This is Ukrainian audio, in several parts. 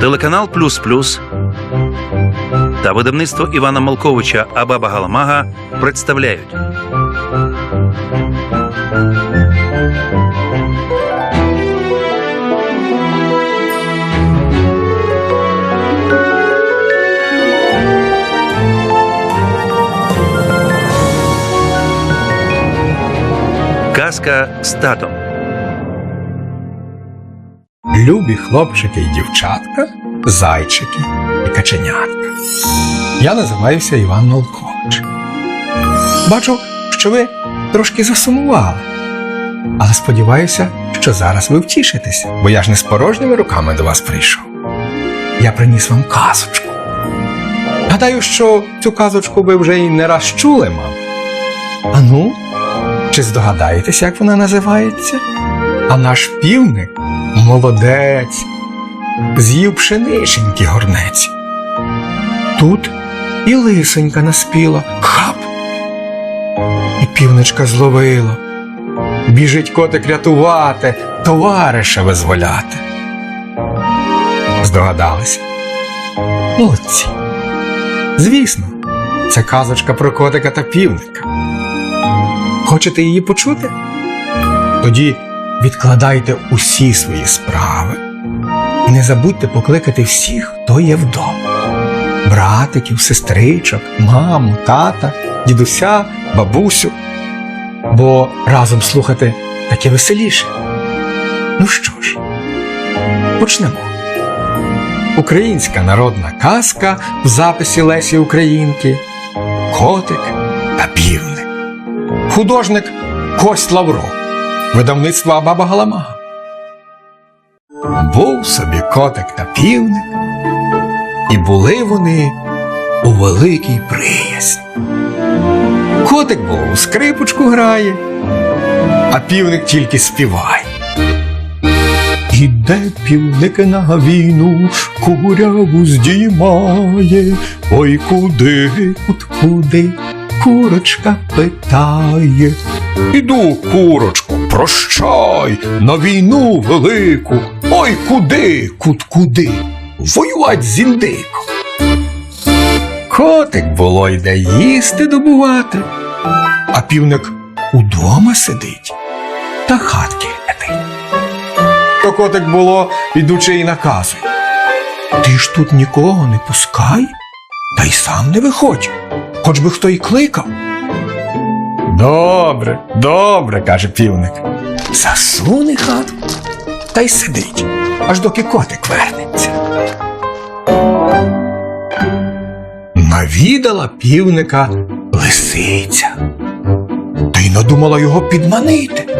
телеканал Плюс Плюс та видавництво Івана Малковича Абаба Галамага представляють Казка з татом. Любі хлопчики і дівчатка, зайчики і каченятка. Я називаюся Іван Малкович. Бачу, що ви трошки засумували. Але сподіваюся, що зараз ви втішитеся, бо я ж не з порожніми руками до вас прийшов. Я приніс вам казочку. Гадаю, що цю казочку ви вже й не раз чули, мам. Ану, чи здогадаєтесь, як вона називається? А наш півник молодець, з'їв пшениченьки горнець. Тут і лисенька наспіла хап. І півничка зловила. Біжить котик рятувати, товариша визволяти. Здогадалися? Молодці. Звісно, це казочка про котика та півника. Хочете її почути? Тоді відкладайте усі свої справи не забудьте покликати всіх, хто є вдома: братиків, сестричок, маму, тата, дідуся, бабусю. Бо разом слухати таке веселіше. Ну що ж, почнемо. Українська народна казка в записі Лесі Українки Котик та півник. Художник Кость Лавро. Видавництво Баба Галамага. Був собі котик та півник, і були вони у великій приязні. Котик було у скрипочку грає, а півник тільки співає. Іде півник на війну, куряву здіймає, ой куди, от куди, курочка питає. Іду, курочку, прощай, на війну велику. Ой куди, кут куди, воювать з індиком. Котик було йде їсти добувати, а півник удома сидить та хатки глядить. То котик було, ідучи і наказує. Ти ж тут нікого не пускай, та й сам не виходь, хоч би хто й кликав. Добре, добре, каже півник. Засуне хатку та й сидить, аж доки котик вернеться. Навідала півника лисиця, та й надумала його підманити.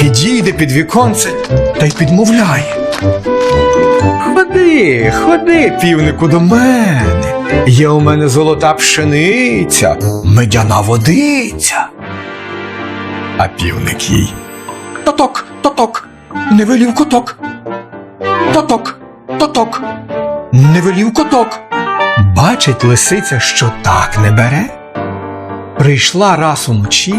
Підійде під віконце та й підмовляє. Ходи, ходи, півнику, до мене. Є у мене золота пшениця, медяна водиця. А півник їй. Тоток, тоток, не велів коток. Тоток, тоток, не велів коток. Бачить лисиця, що так не бере. Прийшла раз уночі,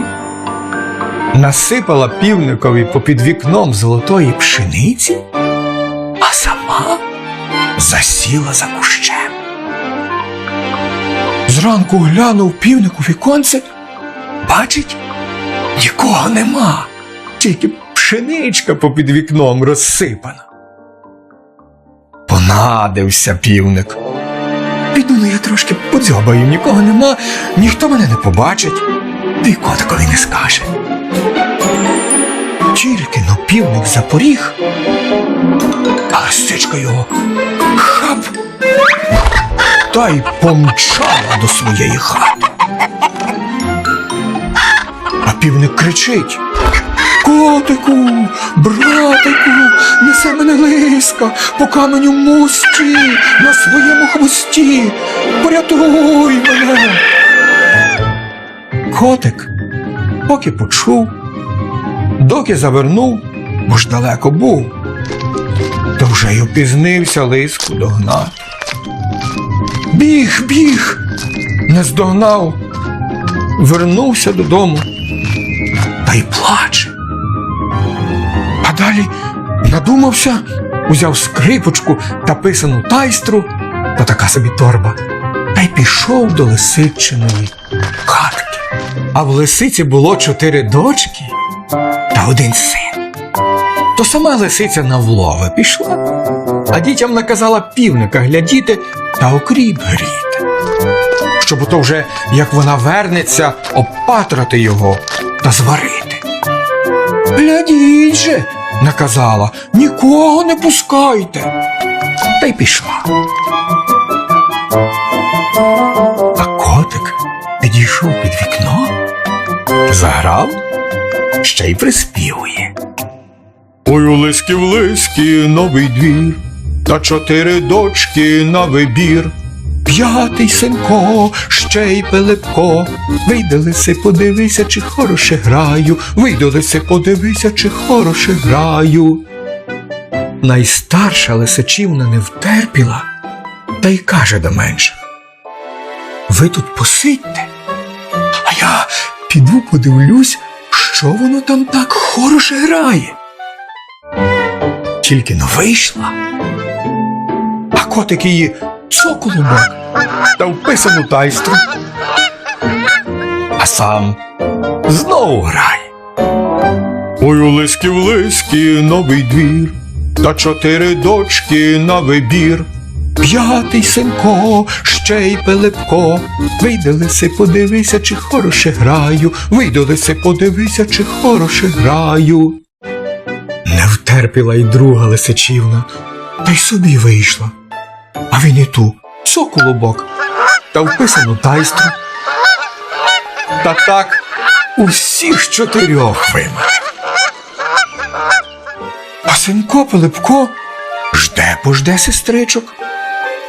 насипала півникові попід вікном золотої пшениці, а сама засіла за кущем. Зранку глянув півник у віконце, бачить, нікого нема, тільки пшеничка попід вікном розсипана. Понадився півник. Піду ну я трошки подзьобаю, нікого нема, ніхто мене не побачить, та й котикові не скаже. Тільки но півник запоріг, а лисичка його хап та й помчала до своєї хати. А півник кричить. Котику, братику, несе мене лиска по каменю мусті на своєму хвості. Порятуй мене. Котик, поки почув, доки завернув, бо ж далеко був, то вже й опізнився лиску догнати. Біг, біг, не здогнав, вернувся додому та й плаче. Далі надумався узяв скрипочку та писану тайстру, то така собі торба, та й пішов до лисичиної хатки. А в лисиці було чотири дочки та один син. То сама лисиця на влови пішла, а дітям наказала півника глядіти та окріп гріти. Щоб ото вже, як вона вернеться, опатрати його та зварити. Глядіть же, наказала, нікого не пускайте. Та й пішла. А котик підійшов під вікно, заграв, ще й приспівує. Ой, у лиски в лиски новий двір, та чотири дочки на вибір. П'ятий синко, ще й Пилипко. Вийди лиси, подивися, чи хороше граю. Вийди лиси, подивися, чи хороше граю. Найстарша лисичівна не втерпіла та й каже до менших. Ви тут посидьте, а я піду подивлюсь, що воно там так хороше грає. Тільки но вийшла, а котик її цоколубок та вписану тайстру. А сам знову грає. Ой, у лиски в лиски новий двір, та чотири дочки на вибір. П'ятий синко, ще й Пилипко. Вийди лиси, подивися, чи хороше граю. Вийди лиси, подивися, чи хороше граю. Не втерпіла й друга лисичівна, та й собі вийшла. А він і ту соколобок та вписану тайстру. Та так усіх чотирьох вимер. А синко Пилипко жде пожде сестричок,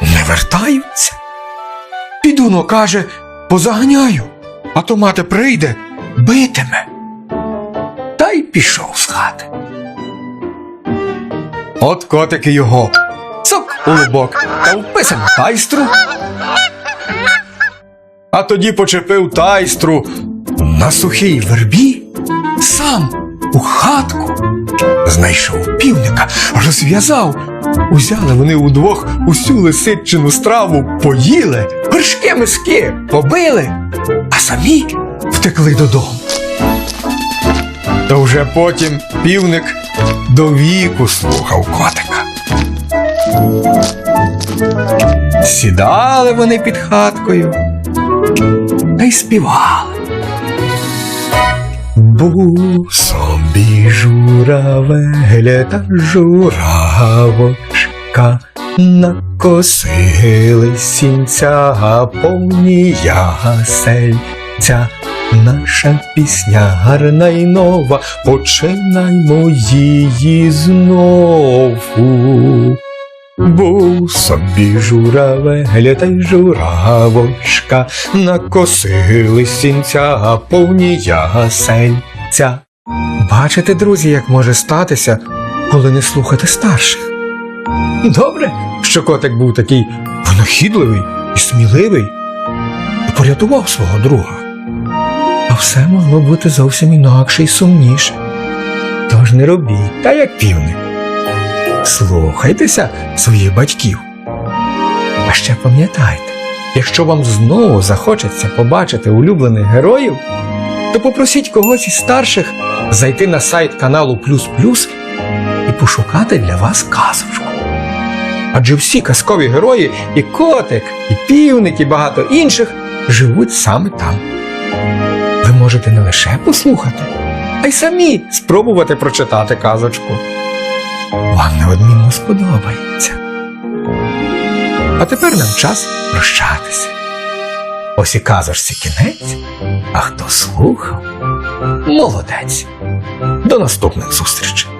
не вертаються. Піду, но каже, позаганяю, а то мати прийде, битиме. Та й пішов з хати. От котики його, у лубок та вписану тайстру. А тоді почепив тайстру на сухій вербі, сам у хатку. Знайшов півника, розв'язав. Узяли вони удвох усю лисичину страву, поїли, горшки миски побили, а самі втекли додому. То вже потім півник до віку слухав котика. Сідали вони під хаткою та й співали. Був собі журавель та журавочка, накосили сінця повні ясельця. Наша пісня гарна й нова, починаймо її знову. Був собі журавель та й журавочка, накосили сінця повні ясельця. Бачите, друзі, як може статися, коли не слухати старших. Добре, що котик був такий винахідливий і сміливий і порятував свого друга. А все могло бути зовсім інакше і сумніше. Тож не робіть, та як півник. Слухайтеся своїх батьків. А ще пам'ятайте, якщо вам знову захочеться побачити улюблених героїв, то попросіть когось із старших зайти на сайт каналу Плюс Плюс і пошукати для вас казочку. Адже всі казкові герої, і котик, і півник, і багато інших живуть саме там. Ви можете не лише послухати, а й самі спробувати прочитати казочку вам неодмінно сподобається. А тепер нам час прощатися. Ось і казочці кінець, а хто слухав, молодець. До наступних зустрічей!